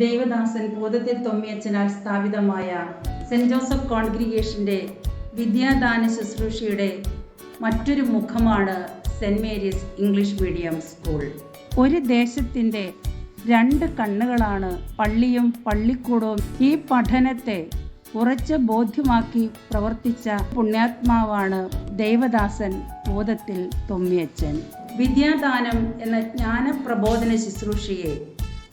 ദേവദാസൻ ബോധത്തിൽ തൊമ്മിയച്ചനാൽ സ്ഥാപിതമായ saint Joseph കോൺഗ്രിഗേഷന്റെ വിദ്യാദാന ശുശ്രൂഷയുടെ മറ്റൊരു മുഖമാണ് Saint Mary's English medium school ഒരു ദേശത്തിന്റെ രണ്ട് കണ്ണുകളാണ് പള്ളിയും പള്ളിക്കൂടവും ഈ പഠനത്തെ ഉറച്ച ബോധ്യമാക്കി പ്രവർത്തിച്ച പുണ്യാത്മാവാണ് ദേവദാസൻ ബോധത്തിൽ തൊമ്മിയച്ചൻ വിദ്യാദാനം എന്ന ജ്ഞാനപ്രബോധന ശുശ്രൂഷയെ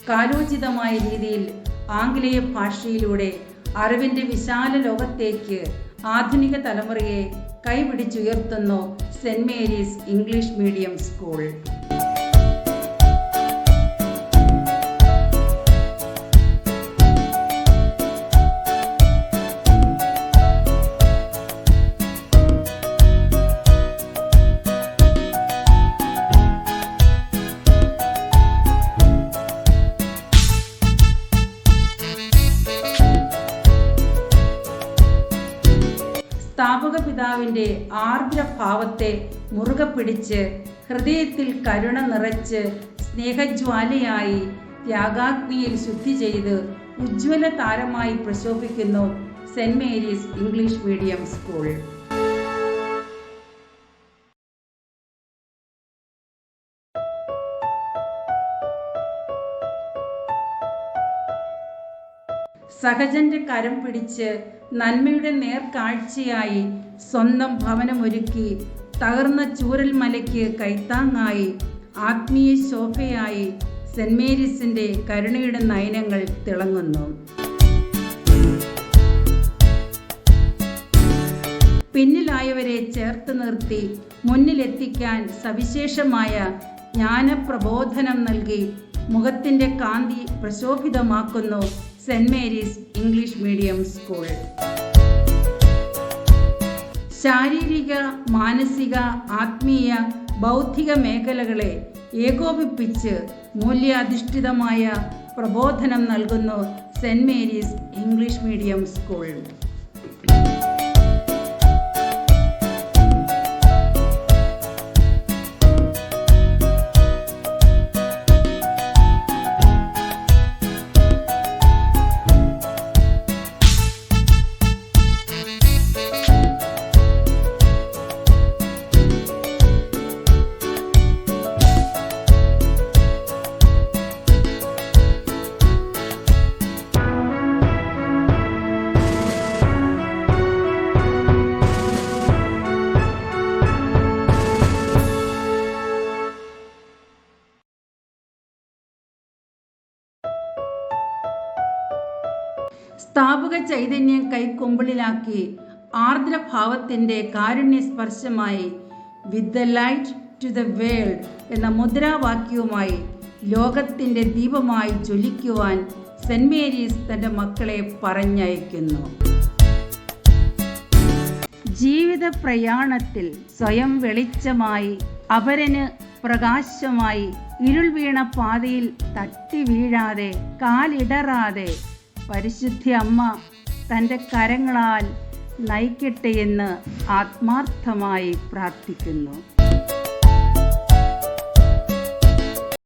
കാലോചിതമായ രീതിയിൽ ആംഗലേയ ഭാഷയിലൂടെ അറിവിന്റെ വിശാല ലോകത്തേക്ക് ആധുനിക തലമുറയെ കൈപിടിച്ചുയർത്തുന്നു Saint Mary's English medium school. സ്ഥാപക പിതാവിന്റെ ആർദ്രഭാവത്തെ മുറുകെ പിടിച്ച് ഹൃദയത്തിൽ കരുണ നിറച്ച് സ്നേഹജ്വാലയായി ത്യാഗാഗ്നിയിൽ ശുദ്ധി ചെയ്ത് ഉജ്ജ്വല താരമായി പ്രശോഭിക്കുന്നു Saint Mary's English medium school. സഹജന്റെ കരം പിടിച്ച് നന്മയുടെ നേർക്കാഴ്ചയായി സ്വന്തം ഭവനമൊരുക്കി തകർന്ന ചൂരൽ മലയ്ക്ക് കൈത്താങ്ങായി ആത്മീയ ശോഭയായി സെന്റ് മേരീസിന്റെ കരുണയുടെ നയനങ്ങൾ തിളങ്ങുന്നു. പിന്നിലായവരെ ചേർത്ത് നിർത്തി മുന്നിലെത്തിക്കാൻ സവിശേഷമായ ജ്ഞാനപ്രബോധനം നൽകി മുഖത്തിന്റെ കാന്തി പ്രശോഭിതമാക്കുന്നു. Saint Mary's English medium school. ശാരീരിക മാനസിക ആത്മീയ ബൗദ്ധിക മേഖലകളെ ഏകോപിപ്പിച്ച് മൂല്യാധിഷ്ഠിതമായ പ്രബോധനം നൽകുന്നു Saint Mary's English medium school. സ്ഥാപക ചൈതന്യം കൈക്കൊമ്പിളിലാക്കി ആർദ്രഭാവത്തിന്റെ കാരുണ്യസ്പർശമായി with the light to the world എന്ന മുദ്രാവാക്യവുമായി ലോകത്തിന്റെ ദീപമായി ജ്വലിക്കുവാൻ സെന്റ് മേരീസ് തന്റെ മക്കളെ പറഞ്ഞയക്കുന്നു. ജീവിത പ്രയാണത്തിൽ സ്വയം വെളിച്ചമായി അപരന് പ്രകാശമായി ഇരുൾ വീണ പാതയിൽ തട്ടി വീഴാതെ കാലിടറാതെ പരിശുദ്ധി അമ്മ തന്റെ കരങ്ങളാൽ നയിക്കട്ടെ എന്ന് ആത്മാർത്ഥമായി പ്രാർത്ഥിക്കുന്നു.